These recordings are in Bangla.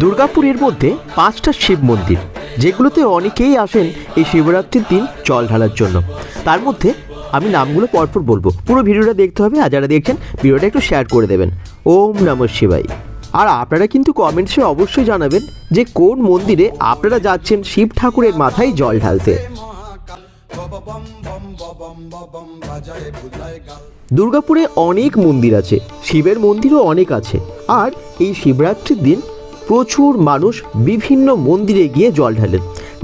দুর্গাপুরের মধ্যে পাঁচটা শিব মন্দির, যেগুলোতে অনেকেই আসেন এই শিবরাত্রির দিন জল ঢালার জন্য। তার মধ্যে আমি নামগুলো পরপর বলব। পুরো ভিডিওটা দেখতে হবে, আর যারা দেখছেন, ভিডিওটা একটু শেয়ার করে দেবেন। ওম নম শিবাই আর আপনারা কিন্তু কমেন্টসে অবশ্যই জানাবেন যে কোন মন্দিরে আপনারা যাচ্ছেন শিব ঠাকুরের মাথায় জল ঢালতে। দুর্গাপুরে অনেক মন্দির আছে, শিবের মন্দিরও অনেক আছে। আর এই শিবরাত্রির দিন প্রচুর মানুষ বিভিন্ন মন্দিরে গিয়ে জল ঢালেন,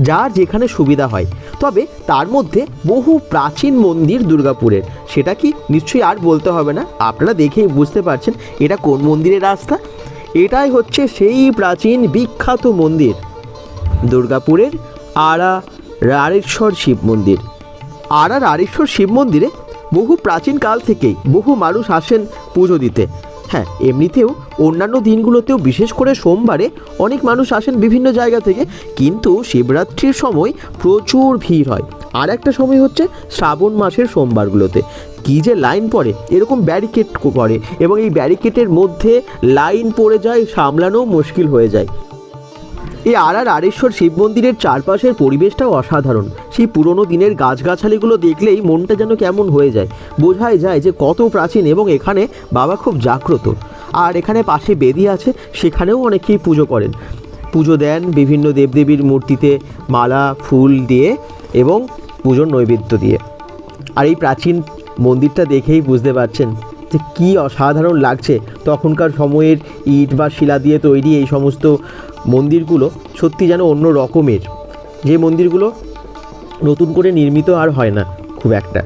যার যেখানে সুবিধা হয়। তবে তার মধ্যে বহু প্রাচীন মন্দির দুর্গাপুরের, সেটা কি নিশ্চয়ই আর বলতে হবে না? আপনারা দেখেই বুঝতে পারছেন এটা কোন মন্দিরের রাস্তা? এটাই হচ্ছে সেই প্রাচীন বিখ্যাত মন্দির, দুর্গাপুরের আড়া রাড়েশ্বর শিব মন্দির। আড়া রাড়েশ্বর শিব মন্দিরে বহু প্রাচীন কাল থেকেই বহু মানুষ আসেন পুজো দিতে। হ্যাঁ এমনিতেও অন্যান্য দিনগুলোতেও বিশেষ করে সোমবারে অনেক মানুষ আসেন বিভিন্ন জায়গা থেকে, কিন্তু শিবরাত্রির সময় প্রচুর ভিড় হয়। আর একটা সময় হচ্ছে শ্রাবণ মাসের সোমবারগুলোতে। কী যে লাইন পড়ে, এরকম ব্যারিকেড করে এবং এই ব্যারিকেডের মধ্যে লাইন পড়ে যায় সামলানো মুশকিল হয়ে যায়। এই আর আর আরেশ্বর শিব মন্দিরের চারপাশের পরিবেশটাও অসাধারণ। সেই পুরনো দিনের গাছগাছালিগুলো দেখলেই মনটা যেন কেমন হয়ে যায়। বোঝাই যায় যে কত প্রাচীন এবং এখানে বাবা খুব জাগ্রত। আর এখানে পাশে বেদি আছে, সেখানেও অনেকেই পুজো করেন। পুজো দেন বিভিন্ন দেবদেবীর মূর্তিতে মালা, ফুল দিয়ে এবং পুজোর নৈবেদ্য দিয়ে। আর এই প্রাচীন মন্দিরটা দেখেই বুঝতে পারছেন যে কী অসাধারণ লাগছে। তখনকার সময়ের ইট বা শিলা দিয়ে তৈরি এই সমস্ত মন্দিরগুলো সত্যি যেন অন্য রকমের। যে মন্দিরগুলো নতুন করে নির্মিত আর হয় না খুব একটা।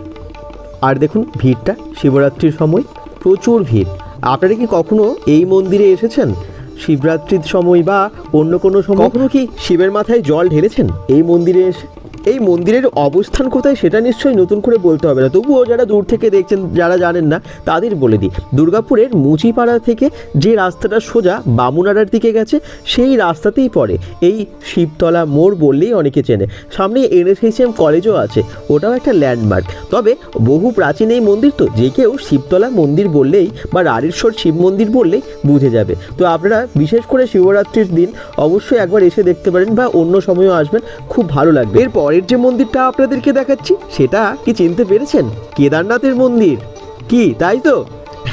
আর দেখুন ভিড়টা শিবরাত্রির সময় প্রচুর ভিড়। আপনারা কি কখনো এই মন্দিরে এসেছেন? শিবরাত্রির সময় বা অন্য কোনো সময়? কখনো কি শিবের মাথায় জল ঢেলেছেন? এই মন্দিরে এসে এই মন্দিরের অবস্থান কোথায় সেটা নিশ্চয়ই নতুন করে বলতে হবে না। তবুও যারা দূর থেকে দেখছেন, যারা জানেন না, তাদের বলে দিই, দুর্গাপুরের মুচিপাড়া থেকে যে রাস্তাটা সোজা বামুনাড়ার দিকে গেছে, সেই রাস্তাতেই পড়ে। এই শিবতলা মোড় বললেই অনেকে চেনে। সামনে এনএসএইচএম কলেজও আছে, ওটাও একটা ল্যান্ডমার্ক। তবে বহু প্রাচীন এই মন্দির তো, যে কেউ শিবতলা মন্দির বললেই বা রাড়েশ্বর শিব মন্দির বললেই বুঝে যাবে। তো আপনারা বিশেষ করে শিবরাত্রির দিন অবশ্যই একবার এসে দেখতে পারেন বা অন্য সময়ও আসবেন, খুব ভালো লাগবে। এর পরের যে মন্দিরটা আপনাদেরকে দেখাচ্ছি সেটা কি চিনতে পেরেছেন? কেদারনাথের মন্দির। কি তাই তো?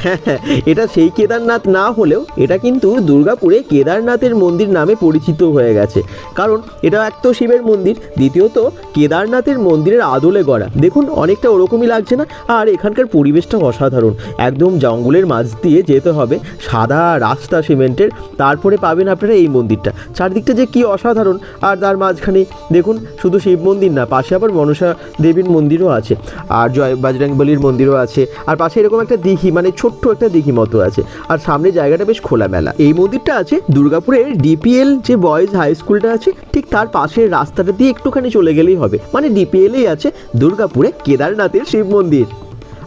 এটা সেই কেদারনাথ না হলেও এটা কিন্তু দুর্গাপুরে কেদারনাথের মন্দির নামে পরিচিত হয়ে গেছে। কারণ এটা এক তো শিবের মন্দির, দ্বিতীয়ত কেদারনাথের মন্দিরের আদলে গড়া। দেখুন, অনেকটা ওরকমই লাগছে না? আর এখানকার পরিবেশটা অসাধারণ। একদম জঙ্গলের মাঝ দিয়ে যেতে হবে সাদা রাস্তা সিমেন্টের, তারপরে পাবেন আপনারা এই মন্দিরটা। চারদিকটা যে কি অসাধারণ! আর তার মাঝখানে দেখুন, শুধু শিব মন্দির না, পাশে আবার মনসা দেবীর মন্দিরও আছে। আর জয় বজরংবলির মন্দিরও আছে। আর পাশে এরকম একটা দিঘি মানে ছোট্ট একটা দিঘি মতো আছে। আর সামনে জায়গাটা বেশ খোলামেলা। এই মন্দিরটা আছে দুর্গাপুরের ডিপিএল যে বয়েজ হাই স্কুলটা আছে, ঠিক তার পাশের রাস্তাটা দিয়ে একটুখানি চলে গেলেই হবে। মানে ডিপিএলেই আছে দুর্গাপুরে কেদারনাথের শিব মন্দির।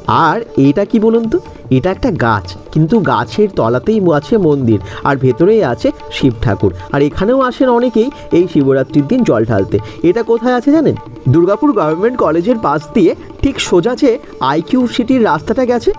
আর এটা কি বলুন তো? এটা একটা গাছ। কিন্তু গাছের তলাতেই আছে মন্দির, আর ভেতরেই আছে শিব ঠাকুর। আর এখানেও আসেন অনেকেই এই শিবরাত্রির দিন জল ঢালতে। এটা কোথায় আছে জানেন? দুর্গাপুর গভর্নমেন্ট কলেজের পাশ দিয়ে ঠিক সোজা যে আইকিউ সিটির রাস্তাটা গেছে,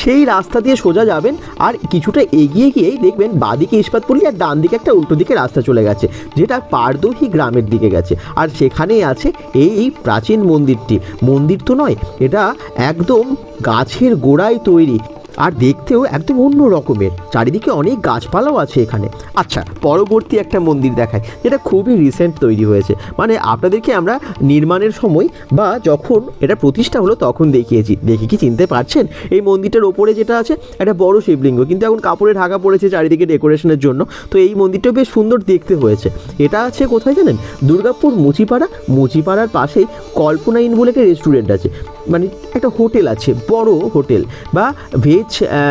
সেই রাস্তা দিয়ে সোজা যাবেন আর কিছুটা এগিয়ে গিয়েই দেখবেন বাদিকে ইস্পাতপুলি আর ডান দিকে একটা উল্টো দিকে রাস্তা চলে গেছে, যেটা পারদহি গ্রামের দিকে গেছে। আর সেখানেই আছে এই প্রাচীন মন্দিরটি। মন্দির তো নয়, এটা একদম গাছের গোড়ায় তৈরি। আর দেখতেও একদম অন্য রকমের। চারিদিকে অনেক গাছপালাও আছে এখানে। আচ্ছা পরবর্তী একটা মন্দির দেখায় যেটা খুবই রিসেন্ট তৈরি হয়েছে। মানে আপনাদেরকে আমরা নির্মাণের সময় বা যখন এটা প্রতিষ্ঠা হলো তখন দেখিয়েছি। দেখে কি চিনতে পারছেন? এই মন্দিরটার ওপরে যেটা আছে, একটা বড় শিবলিঙ্গ। কিন্তু এখন কাপড়ে ঢাকা পড়েছে চারিদিকে ডেকোরেশনের জন্য। তো এই মন্দিরটা বেশ সুন্দর দেখতে হয়েছে। এটা আছে কোথায় জানেন? দুর্গাপুর মুচিপাড়া। মুচিপাড়ার পাশেই কল্পনা ইন বলে একটা রেস্টুরেন্ট আছে। মানে একটা হোটেল আছে, বড় হোটেল। বা ভেজ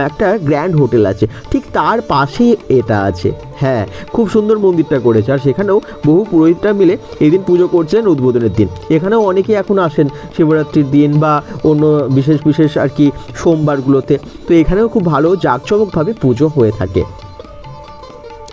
একটা গ্র্যান্ড হোটেল আছে। ঠিক তার পাশেই এটা আছে। হ্যাঁ খুব সুন্দর মন্দিরটা করেছে। আর সেখানেও বহু পুরোহিতরা মিলে এদিন পুজো করছেন উদ্বোধনের দিন। এখানেও অনেকেই এখন আসেন শিবরাত্রির দিন বা অন্য বিশেষ বিশেষ আর কি সোমবারগুলোতে। তো এখানেও খুব ভালো জাঁকজমকভাবে পুজো হয়ে থাকে।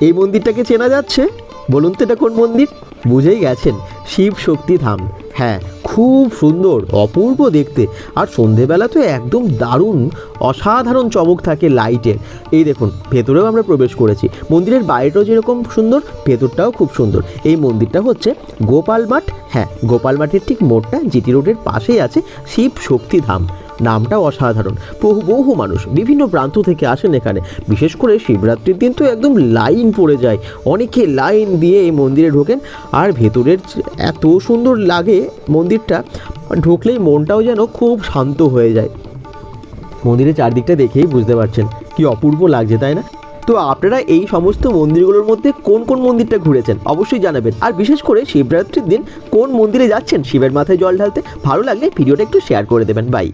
এই মন্দিরটাকে চেনা যাচ্ছে? বলুন তো এটা কোন মন্দির? বুঝেই গেছেন, শিব শক্তি ধাম। হ্যাঁ খুব সুন্দর, অপূর্ব দেখতে। আর সন্ধেবেলা তো একদম দারুণ, অসাধারণ চমক থাকে লাইটের। এই দেখুন, ভেতরেও আমরা প্রবেশ করেছি। মন্দিরের বাইরেটাও যেরকম সুন্দর, ভেতরটাও খুব সুন্দর। এই মন্দিরটা হচ্ছে গোপাল মাঠ। হ্যাঁ গোপাল মাঠের ঠিক মোড়টা, জিটি রোডের পাশেই আছে শিব শক্তি ধাম। নামটা অসাধারণ। বহু বহু মানুষ, বিভিন্ন প্রান্ত থেকে আসেন এখানে। বিশেষ করে শিবরাত্রির দিন তো একদম লাইন পড়ে যায়। অনেকে লাইন দিয়ে এই মন্দিরে ঢোকেন। আর ভেতরের এত সুন্দর লাগে মন্দিরটা, ঢুকলেই মনটাও যেন খুব শান্ত হয়ে যায়। মন্দিরের চারদিকটা দেখেই বুঝতে পারছেন কি অপূর্ব লাগছে, তাই না? তো আপনারা এই সমস্ত মন্দিরগুলোর মধ্যে কোন কোন মন্দিরটা ঘুরেছেন অবশ্যই জানাবেন। আর বিশেষ করে শিবরাত্রির দিন কোন মন্দিরে যাচ্ছেন, শিবের মাথায় জল ঢালতে? ভালো লাগলে ভিডিওটা একটু শেয়ার করে দেবেন। বাই